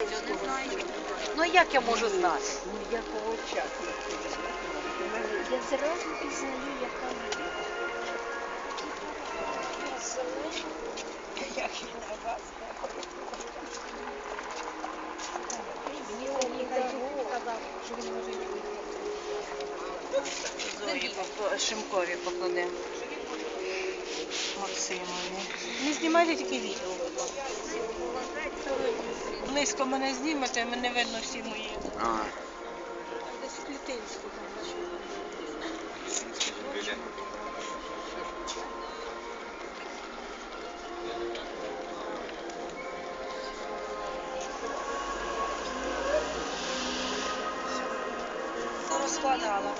Не знаю. Ну як я можу знати? Ну, очах не хочу. Я зразу пізнаю, яка вона. Як і на вас. Мені казав, що він може Зої по Шимкові покладемо. Максимові. Не знімайте тільки відео. Близько мене знімете, мене видно всі мої. А, Десь Клітинську там. Розкладала.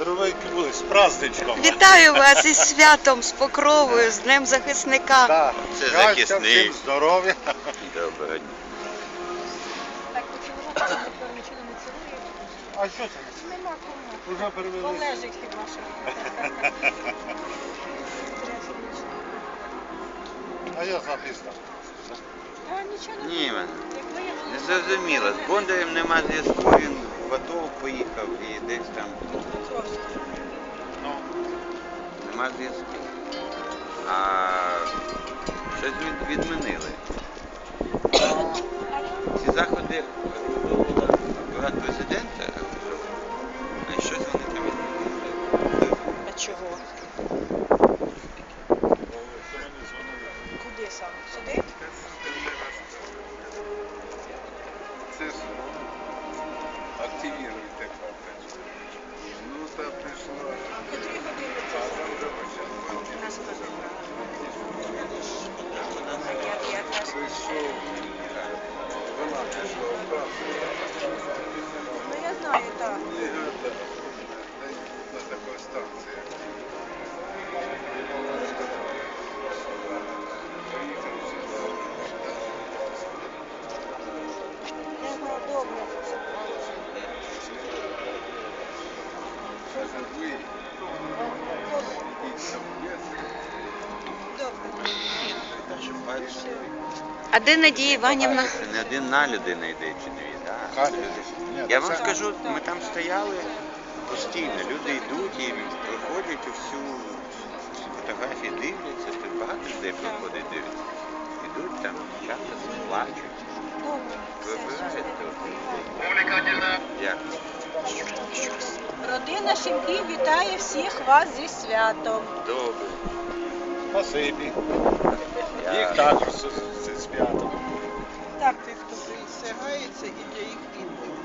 Здоровенькі були, з праздничком. Вітаю вас із святом, з покровою, з Днем захисника. Да. Це захисник. всім здоров'я. Доброго дня. Так, ніхто нічого не цілує. А що це? Нема кому. Уже перевели. Олежик хіба що. А я записав. А нічого не Ні, мене. Як виявилося, Не зрозуміло. З Бондарем нема зв'язку, він в АТО поїхав і десь там Ну, нема зв'язку. А щось від- відмінили. Ці заходи апарат президента, а щось вони там відмінили. А чого? Куди саме? Сюди? Це ж активіруйте карточку. Ну, та. Котрі години А пішла вправду. Ну я знаю, так. І это, на такій станції. Поїхав сюди. Добре. Бачите, А де Надія Іванівна? не один на людина йде чи дві, так? Я вам скажу, ми там стояли постійно. Люди йдуть і проходять всю фотографії, дивляться. Тут багато людей проходить, дивляться. Ідуть там, часто плачуть. Родина Шимків вітає всіх вас зі святом. Добре. Спасибі. Їх також з з святом. Так, тих, хто присягається, і для їх підлих.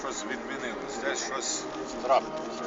Щось відмінилось, десь щось трапилося.